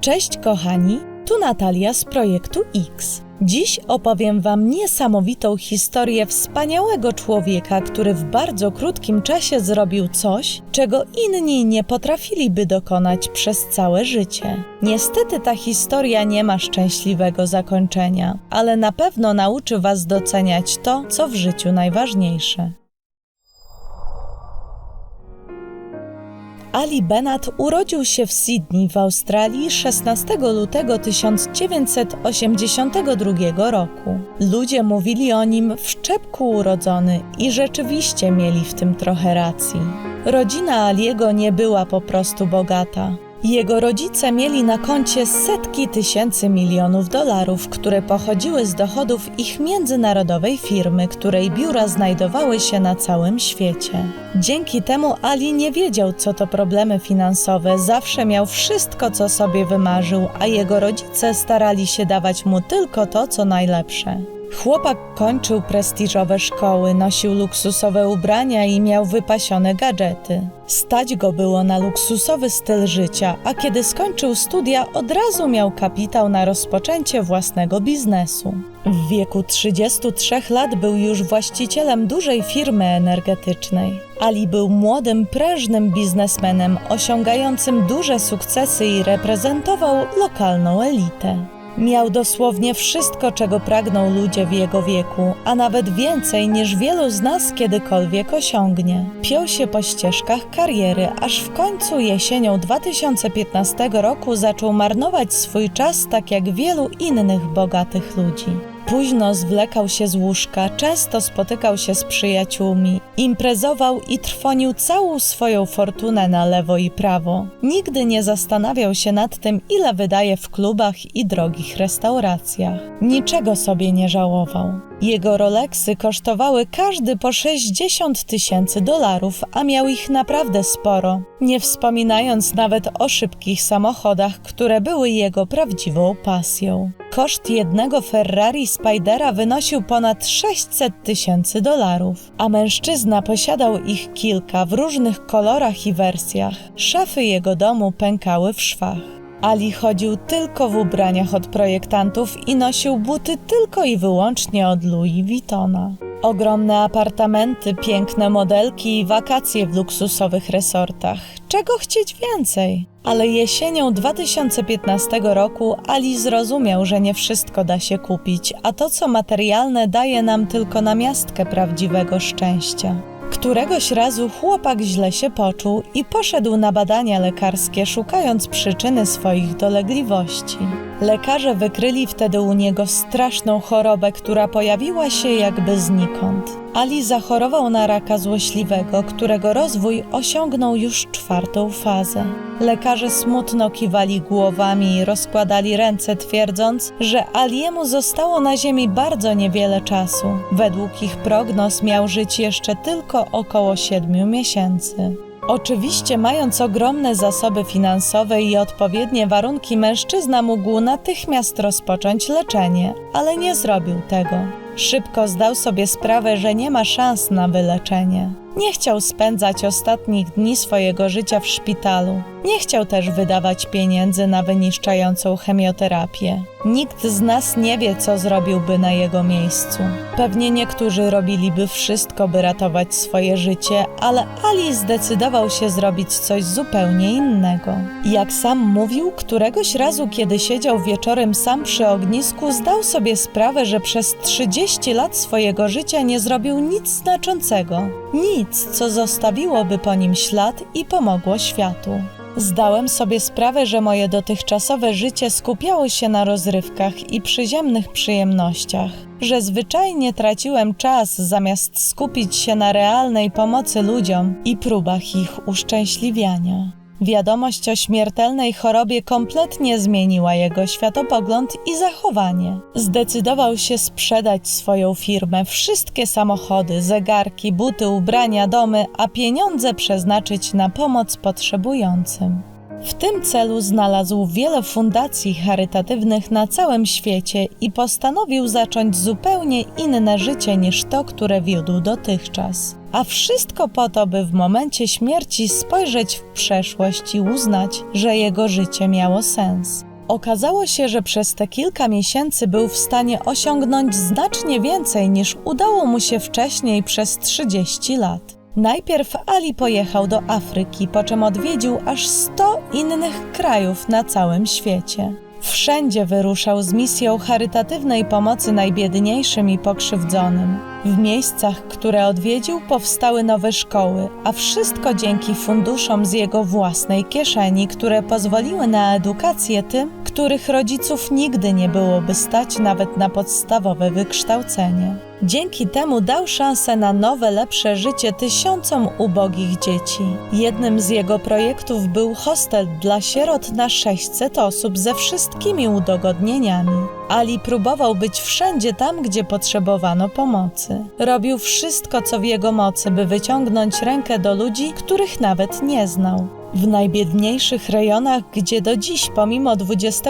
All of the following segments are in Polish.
Cześć kochani, tu Natalia z projektu X. Dziś opowiem Wam niesamowitą historię wspaniałego człowieka, który w bardzo krótkim czasie zrobił coś, czego inni nie potrafiliby dokonać przez całe życie. Niestety ta historia nie ma szczęśliwego zakończenia, ale na pewno nauczy Was doceniać to, co w życiu najważniejsze. Ali Benat urodził się w Sydney w Australii 16 lutego 1982 roku. Ludzie mówili o nim w szczepku urodzony i rzeczywiście mieli w tym trochę racji. Rodzina Aliego nie była po prostu bogata. Jego rodzice mieli na koncie setki tysięcy milionów dolarów, które pochodziły z dochodów ich międzynarodowej firmy, której biura znajdowały się na całym świecie. Dzięki temu Ali nie wiedział, co to problemy finansowe, zawsze miał wszystko, co sobie wymarzył, a jego rodzice starali się dawać mu tylko to, co najlepsze. Chłopak kończył prestiżowe szkoły, nosił luksusowe ubrania i miał wypasione gadżety. Stać go było na luksusowy styl życia, a kiedy skończył studia, od razu miał kapitał na rozpoczęcie własnego biznesu. W wieku 33 lat był już właścicielem dużej firmy energetycznej. Ali był młodym, prężnym biznesmenem, osiągającym duże sukcesy i reprezentował lokalną elitę. Miał dosłownie wszystko, czego pragną ludzie w jego wieku, a nawet więcej niż wielu z nas kiedykolwiek osiągnie. Piął się po ścieżkach kariery, aż w końcu jesienią 2015 roku zaczął marnować swój czas tak jak wielu innych bogatych ludzi. Późno zwlekał się z łóżka, często spotykał się z przyjaciółmi, imprezował i trwonił całą swoją fortunę na lewo i prawo. Nigdy nie zastanawiał się nad tym, ile wydaje w klubach i drogich restauracjach. Niczego sobie nie żałował. Jego Rolexy kosztowały każdy po 60 tysięcy dolarów, a miał ich naprawdę sporo, nie wspominając nawet o szybkich samochodach, które były jego prawdziwą pasją. Koszt jednego Ferrari Spidera wynosił ponad 600 tysięcy dolarów, a mężczyzna posiadał ich kilka w różnych kolorach i wersjach. Szafy jego domu pękały w szwach. Ali chodził tylko w ubraniach od projektantów i nosił buty tylko i wyłącznie od Louis Vuittona. Ogromne apartamenty, piękne modelki i wakacje w luksusowych resortach. Czego chcieć więcej? Ale jesienią 2015 roku Ali zrozumiał, że nie wszystko da się kupić, a to, co materialne, daje nam tylko namiastkę prawdziwego szczęścia. Któregoś razu chłopak źle się poczuł i poszedł na badania lekarskie, szukając przyczyny swoich dolegliwości. Lekarze wykryli wtedy u niego straszną chorobę, która pojawiła się jakby znikąd. Ali zachorował na raka złośliwego, którego rozwój osiągnął już czwartą fazę. Lekarze smutno kiwali głowami i rozkładali ręce, twierdząc, że Aliemu zostało na ziemi bardzo niewiele czasu. Według ich prognoz miał żyć jeszcze tylko około siedmiu miesięcy. Oczywiście, mając ogromne zasoby finansowe i odpowiednie warunki, mężczyzna mógł natychmiast rozpocząć leczenie, ale nie zrobił tego. Szybko zdał sobie sprawę, że nie ma szans na wyleczenie. Nie chciał spędzać ostatnich dni swojego życia w szpitalu. Nie chciał też wydawać pieniędzy na wyniszczającą chemioterapię. Nikt z nas nie wie, co zrobiłby na jego miejscu. Pewnie niektórzy robiliby wszystko, by ratować swoje życie, ale Ali zdecydował się zrobić coś zupełnie innego. Jak sam mówił, któregoś razu, kiedy siedział wieczorem sam przy ognisku, zdał sobie sprawę, że przez 30 lat swojego życia nie zrobił nic znaczącego. Nic, co zostawiłoby po nim ślad i pomogło światu. Zdałem sobie sprawę, że moje dotychczasowe życie skupiało się na rozrywkach i przyziemnych przyjemnościach, że zwyczajnie traciłem czas zamiast skupić się na realnej pomocy ludziom i próbach ich uszczęśliwiania. Wiadomość o śmiertelnej chorobie kompletnie zmieniła jego światopogląd i zachowanie. Zdecydował się sprzedać swoją firmę, wszystkie samochody, zegarki, buty, ubrania, domy, a pieniądze przeznaczyć na pomoc potrzebującym. W tym celu znalazł wiele fundacji charytatywnych na całym świecie i postanowił zacząć zupełnie inne życie niż to, które wiódł dotychczas. A wszystko po to, by w momencie śmierci spojrzeć w przeszłość i uznać, że jego życie miało sens. Okazało się, że przez te kilka miesięcy był w stanie osiągnąć znacznie więcej niż udało mu się wcześniej przez 30 lat. Najpierw Ali pojechał do Afryki, po czym odwiedził aż 100 innych krajów na całym świecie. Wszędzie wyruszał z misją charytatywnej pomocy najbiedniejszym i pokrzywdzonym. W miejscach, które odwiedził, powstały nowe szkoły, a wszystko dzięki funduszom z jego własnej kieszeni, które pozwoliły na edukację tym, których rodziców nigdy nie byłoby stać nawet na podstawowe wykształcenie. Dzięki temu dał szansę na nowe, lepsze życie tysiącom ubogich dzieci. Jednym z jego projektów był hostel dla sierot na 600 osób ze wszystkimi udogodnieniami. Ali próbował być wszędzie tam, gdzie potrzebowano pomocy. Robił wszystko, co w jego mocy, by wyciągnąć rękę do ludzi, których nawet nie znał. W najbiedniejszych rejonach, gdzie do dziś, pomimo XXI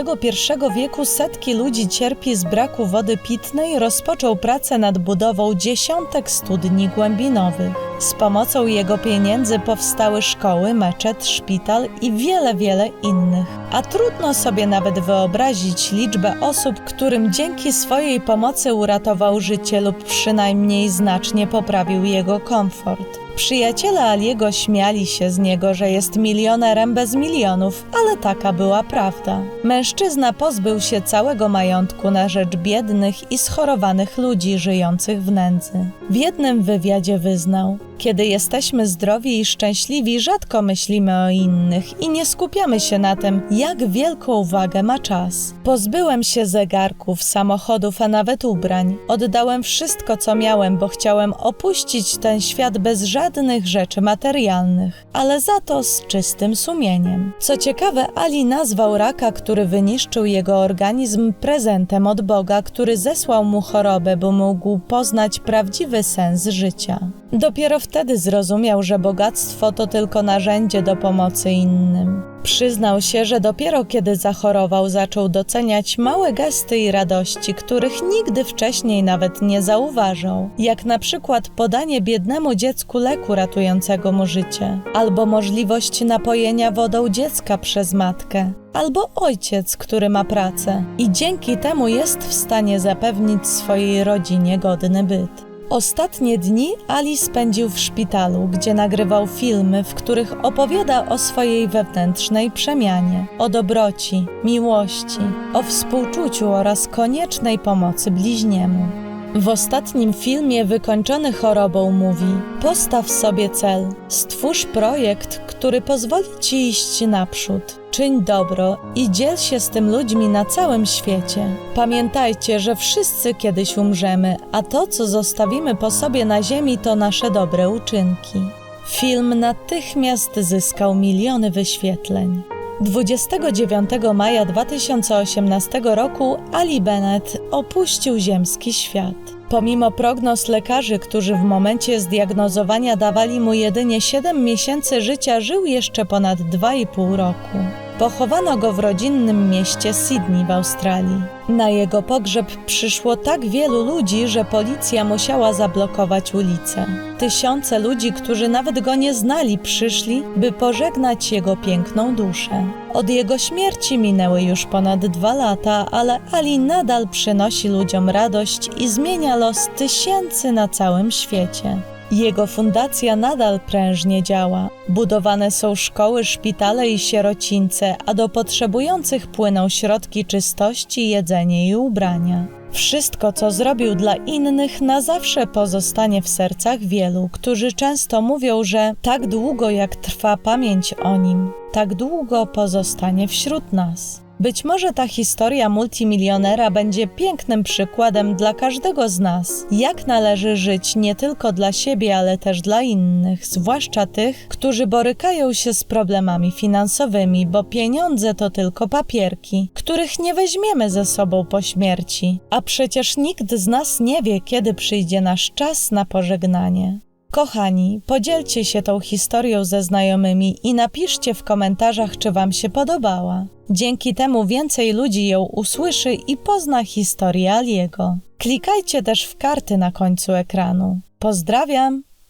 wieku, setki ludzi cierpi z braku wody pitnej, rozpoczął pracę nad budową dziesiątek studni głębinowych. Z pomocą jego pieniędzy powstały szkoły, meczet, szpital i wiele, wiele innych. A trudno sobie nawet wyobrazić liczbę osób, którym dzięki swojej pomocy uratował życie lub przynajmniej znacznie poprawił jego komfort. Przyjaciele Aliego śmiali się z niego, że jest milionerem bez milionów, ale taka była prawda. Mężczyzna pozbył się całego majątku na rzecz biednych i schorowanych ludzi żyjących w nędzy. W jednym wywiadzie wyznał: Kiedy jesteśmy zdrowi i szczęśliwi, rzadko myślimy o innych i nie skupiamy się na tym, jak wielką wagę ma czas. Pozbyłem się zegarków, samochodów, a nawet ubrań. Oddałem wszystko, co miałem, bo chciałem opuścić ten świat bez żadnych rzeczy materialnych, ale za to z czystym sumieniem. Co ciekawe, Ali nazwał raka, który wyniszczył jego organizm, prezentem od Boga, który zesłał mu chorobę, by mógł poznać prawdziwy sens życia. Dopiero wtedy zrozumiał, że bogactwo to tylko narzędzie do pomocy innym. Przyznał się, że dopiero kiedy zachorował, zaczął doceniać małe gesty i radości, których nigdy wcześniej nawet nie zauważał, jak na przykład podanie biednemu dziecku leku ratującego mu życie, albo możliwość napojenia wodą dziecka przez matkę, albo ojciec, który ma pracę i dzięki temu jest w stanie zapewnić swojej rodzinie godny byt. Ostatnie dni Ali spędził w szpitalu, gdzie nagrywał filmy, w których opowiada o swojej wewnętrznej przemianie, o dobroci, miłości, o współczuciu oraz koniecznej pomocy bliźniemu. W ostatnim filmie wykończony chorobą mówi: Postaw sobie cel, stwórz projekt, który pozwoli ci iść naprzód. Czyń dobro i dziel się z tym ludźmi na całym świecie. Pamiętajcie, że wszyscy kiedyś umrzemy, a to, co zostawimy po sobie na ziemi, to nasze dobre uczynki. Film natychmiast zyskał miliony wyświetleń. 29 maja 2018 roku Ali Bennett opuścił ziemski świat. Pomimo prognoz lekarzy, którzy w momencie zdiagnozowania dawali mu jedynie 7 miesięcy życia, żył jeszcze ponad 2,5 roku. Pochowano go w rodzinnym mieście Sydney w Australii. Na jego pogrzeb przyszło tak wielu ludzi, że policja musiała zablokować ulicę. Tysiące ludzi, którzy nawet go nie znali, przyszli, by pożegnać jego piękną duszę. Od jego śmierci minęły już ponad dwa lata, ale Ali nadal przynosi ludziom radość i zmienia los tysięcy na całym świecie. Jego fundacja nadal prężnie działa. Budowane są szkoły, szpitale i sierocińce, a do potrzebujących płyną środki czystości, jedzenie i ubrania. Wszystko, co zrobił dla innych, na zawsze pozostanie w sercach wielu, którzy często mówią, że tak długo jak trwa pamięć o nim, tak długo pozostanie wśród nas. Być może ta historia multimilionera będzie pięknym przykładem dla każdego z nas, jak należy żyć nie tylko dla siebie, ale też dla innych, zwłaszcza tych, którzy borykają się z problemami finansowymi, bo pieniądze to tylko papierki, których nie weźmiemy ze sobą po śmierci, a przecież nikt z nas nie wie, kiedy przyjdzie nasz czas na pożegnanie. Kochani, podzielcie się tą historią ze znajomymi i napiszcie w komentarzach, czy Wam się podobała. Dzięki temu więcej ludzi ją usłyszy i pozna historię Aliego. Klikajcie też w karty na końcu ekranu. Pozdrawiam!